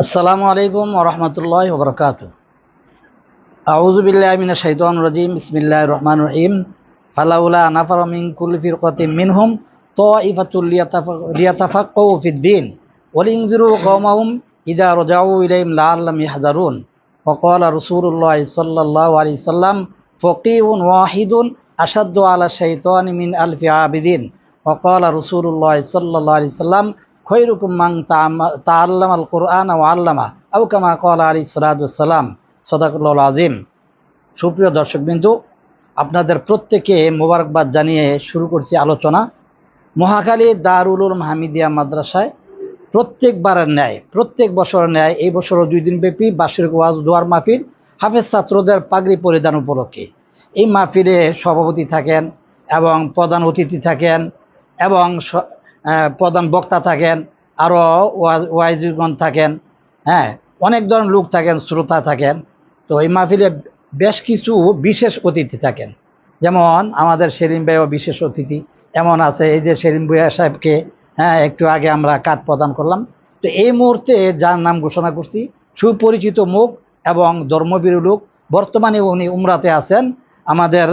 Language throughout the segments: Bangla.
আসসালামু আলাইকুম রহমতুল্লাহ বরকাত আউজুবিল্লাহ মিনা শাহিদান রাজিম ইসমিল্লাহ রহমান রহিম। ফালাউলা আনাফার মিন কুলফির কতিম মিনহুম তো ইফাতুলিয়াতাফাকুফিদ্দিন ওলিংজুরু কৌমাউম ইদা রজাউ ইলাইম লা আল্লাম ইয়াহদারুন ফকল রসুল্লাহ সাল্লাহ আলি সাল্লাম ফকিউন ওয়াহিদুন আসাদু আলা শৈতান মিন আলফি আবিদিন। ফকল রসুল্লাহ সাল্লাহ আলি সাল্লাম খৈরুকুম মাং তাআল্লাম আল কোরআন ও আল্লামা আবু কামা কল আলী সালাম সদাকুল্লাহ আজিম সুপ্রিয় দর্শকবিন্দু, আপনাদের প্রত্যেকে মোবারকবাদ জানিয়ে শুরু করছি আলোচনা। মহাখালী দারুল হামিদিয়া মাদ্রাসায় প্রত্যেকবারের ন্যায়, প্রত্যেক বছরের ন্যায় এই বছরও দুই দিনব্যাপী বার্ষিক ওয়াজ দোয়ার মাহফিল হাফেজ ছাত্রদের পাগড়ি পরিধান উপলক্ষে। এই মাহফিলে সভাপতি থাকেন এবং প্রধান অতিথি থাকেন এবং প্রধান বক্তা থাকেন আরও ওয়াইজগণ থাকেন হ্যাঁ অনেক ধরনের লোক থাকেন, শ্রোতা থাকেন। তো এই মাহফিলে বেশ কিছু বিশেষ অতিথি থাকেন। যেমন আমাদের সেলিম ভাইও বিশেষ অতিথি, এমন আছে, এই যে সেলিম ভুয়া সাহেবকে হ্যাঁ একটু আগে আমরা কাঠ প্রদান করলাম। তো এই মুহূর্তে যার নাম ঘোষণা করছি, সুপরিচিত মুখ এবং ধর্মবীর লোক। বর্তমানে উনি উমরাতে আছেন, আমাদের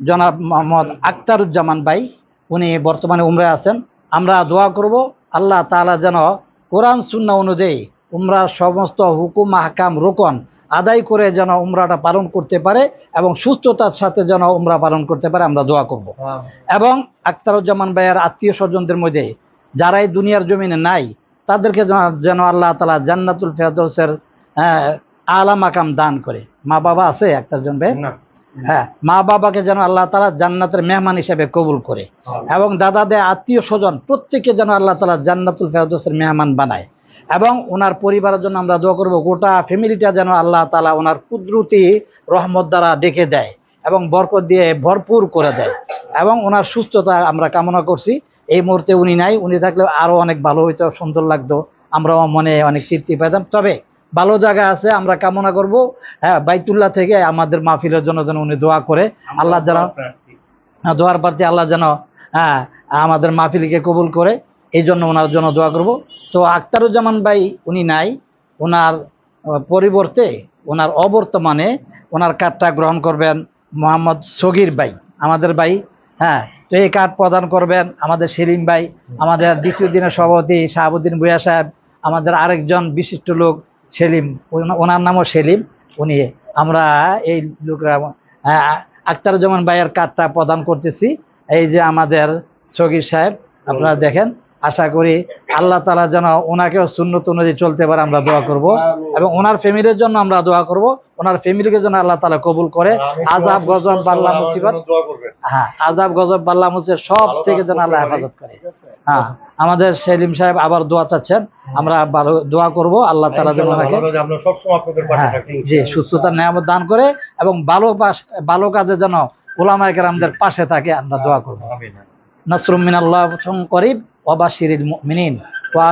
জনাব মোহাম্মদ আক্তারুজ্জামান ভাই, উনি বর্তমানে উমরায় আছেন। আমরা দোয়া করব আল্লাহ তাআলা যেন কোরআন সুন্না অনুযায়ী উমরার সমস্ত হুকুম হাকাম রোকন আদায় করে যেন উমরাটা পালন করতে পারে এবং সুস্থতার সাথে যেন উমরা পালন করতে পারে আমরা দোয়া করব। এবং আখতারুজ্জামান ভাইয়ের আত্মীয় স্বজনদের মধ্যে যারাই দুনিয়ার জমিনে নাই তাদেরকে যেন- যেন আল্লাহ তালা জান্নাতুল ফেরদৌসের হ্যাঁ, আলা মাকাম দান করে। মা বাবা আছে আখতারুজ্জামান ভাই? হ্যাঁ মা বাবাকে যেন আল্লাহ তালা জান্নাতের মেহমান হিসেবে কবুল করে এবং দাদাদের আত্মীয় স্বজন প্রত্যেকে যেন আল্লাহ তালা জান্নাতুল ফেরদৌসের মেহমান বানায় এবং ওনার পরিবারের জন্য আমরা দোয়া করব গোটা ফ্যামিলিটা যেন আল্লাহ তালা ওনার কুদরতি রহমত দ্বারা ডেকে দেয় এবং বরকত দিয়ে ভরপুর করে দেয় এবং ওনার সুস্থতা আমরা কামনা করছি। এই মুহূর্তে উনি নাই উনি থাকলে আরও অনেক ভালো হইতো সুন্দর লাগতো। আমরাও মনে অনেক তৃপ্তি পেতাম। তবে ভালো জায়গা আছে আমরা কামনা করব। হ্যাঁ বাইতুল্লাহ থেকে আমাদের মাহফিলের জন্য যেন উনি দোয়া করে। আল্লাহ যেন হ্যাঁ, দোয়ার প্রার্থী আল্লাহ যেন হ্যাঁ আমাদের মাহফিলকে কবুল করে। এই জন্য ওনার জন্য দোয়া করব। তো আখতারুজ্জামান ভাই উনি নাই। ওনার পরিবর্তে ওনার অবর্তমানে ওনার কার্ডটা গ্রহণ করবেন মোহাম্মদ সগির ভাই আমাদের ভাই। হ্যাঁ তো এই কার্ড প্রদান করবেন আমাদের সেলিম ভাই আমাদের দ্বিতীয় দিনের সভাপতি শাহাবুদ্দিন ভুয়া সাহেব আমাদের আরেকজন বিশিষ্ট লোক সেলিম ওনার নামও সেলিম। উনি, আমরা এই লোকরা আক্তারুজ্জামান ভাইয়ের কাজটা প্রদান করতেছি। এই যে আমাদের সগির সাহেব, আপনারা দেখেন। আশা করি আল্লাহ তালা যেন ওনাকেও শূন্যত অনুযায়ী চলতে পারে আমরা দোয়া করব। এবং ওনার ফ্যামিলির জন্য আমরা দোয়া করব। ওনার ফ্যামিলিকে যেন আল্লাহ তালা কবুল করে। আজাব গজব বাল্লা মুসিবত। হ্যাঁ আজাব গজব বাল্লা মুসিবত সব থেকে যেন আল্লাহ হেফাজত করে। হ্যাঁ আমাদের সেলিম সাহেব আবার দোয়া চাচ্ছেন। আমরা ভালো দোয়া করব। আল্লাহ তালা যেন ওনাকে হ্যাঁ, জি সুস্থতার নিয়ামত দান করে এবং ভালো ভালো কাজে যেন ওলামায় আমাদের পাশে থাকে আমরা দোয়া করব। আমিন। নাসরুম মিনাল্লাহ করিব। ওবাশিরিল মুমিনিন।